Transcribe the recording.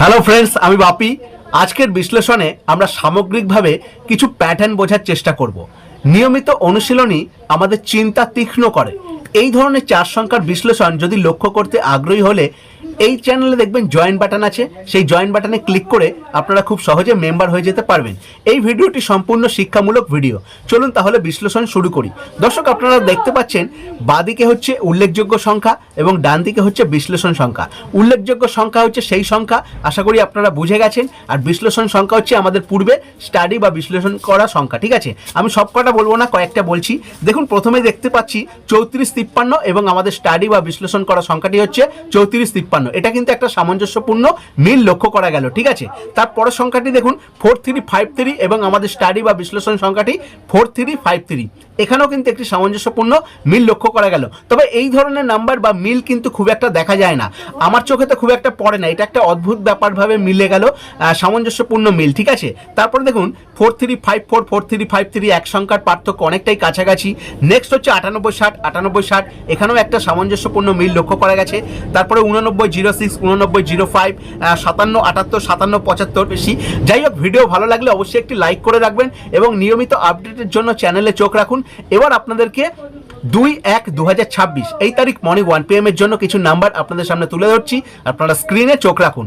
Hello friends আমি বাপি। আজকের বিশ্লেষণে আমরা সামগ্রিকভাবে কিছু প্যাটার্ন বোঝার চেষ্টা করব। নিয়মিত অনুশীলনই আমাদের চিন্তা তীক্ষ্ণ করে। এই ধরনের চার সংখ্যার বিশ্লেষণ যদি লক্ষ্য করতে আগ্রহী হলে এই চ্যানেলে দেখবেন জয়েন বাটন আছে। সেই জয়েন বাটনে ক্লিক করে আপনারা খুব সহজে মেম্বার হয়ে যেতে পারবেন। এই ভিডিওটি সম্পূর্ণ শিক্ষামূলক ভিডিও চলুন তাহলে বিশ্লেষণ শুরু করি। দর্শক, আপনারা দেখতে পাচ্ছেন, বাদিকে হচ্ছে উল্লেখযোগ্য সংখ্যা এবং ডান দিকে হচ্ছে বিশ্লেষণ সংখ্যা। উল্লেখযোগ্য সংখ্যা হচ্ছে সেই সংখ্যা, আশা করি আপনারা বুঝে গেছেন। আর বিশ্লেষণ সংখ্যা হচ্ছে আমাদের পূর্বে স্টাডি বা বিশ্লেষণ করা সংখ্যা, ঠিক আছে? আমি সব কটা বলব না, কয়েকটা বলছি। দেখুন, প্রথমে দেখতে পাচ্ছি চৌত্রিশ তিপ্পান্ন এবং আমাদের স্টাডি বা বিশ্লেষণ করা সংখ্যাটি হচ্ছে চৌত্রিশ তিপ্পান্ন। এটা কিন্তু একটা সামঞ্জস্যপূর্ণ মিল লক্ষ্য করা গেল, ঠিক আছে? তারপরের সংখ্যাটি দেখুন ফোর থ্রি ফাইভ থ্রি এবং আমাদের স্টাডি বা বিশ্লেষণ সংখ্যাটি ফোর থ্রি ফাইভ থ্রি এখানেও কিন্তু একটি সামঞ্জস্যপূর্ণ মিল লক্ষ্য করা গেল। তবে এই ধরনের নাম্বার বা মিল কিন্তু খুব একটা দেখা যায় না। আমার চোখে তো খুব একটা পড়ে না। এটা একটা অদ্ভুত ব্যাপারভাবে মিলে গেল সামঞ্জস্যপূর্ণ মিল, ঠিক আছে? তারপরে দেখুন four three five four four three five three এক সংখ্যার পার্থক্য অনেকটাই কাছাকাছি। নেক্সট হচ্ছে আটানব্বই ষাট আটানব্বই ষাট, এখানেও একটা সামঞ্জস্যপূর্ণ মিল লক্ষ্য করা গেছে। তারপরে উননব্বই জিরো সিক্স, উননব্বই জিরো ফাইভ সাতান্ন আটাত্তর, সাতান্ন পঁচাত্তর বেশি। যাই হোক, ভিডিও ভালো লাগলে অবশ্যই একটি লাইক করে রাখবেন এবং নিয়মিত আপডেটের জন্য চ্যানেলে চোখ রাখুন। এবার আপনাদেরকে দুই এক দু এই তারিখ মর্নিং ওয়ান পি এর জন্য কিছু নাম্বার আপনাদের সামনে তুলে ধরছি। আপনারা স্ক্রিনে চোখ রাখুন।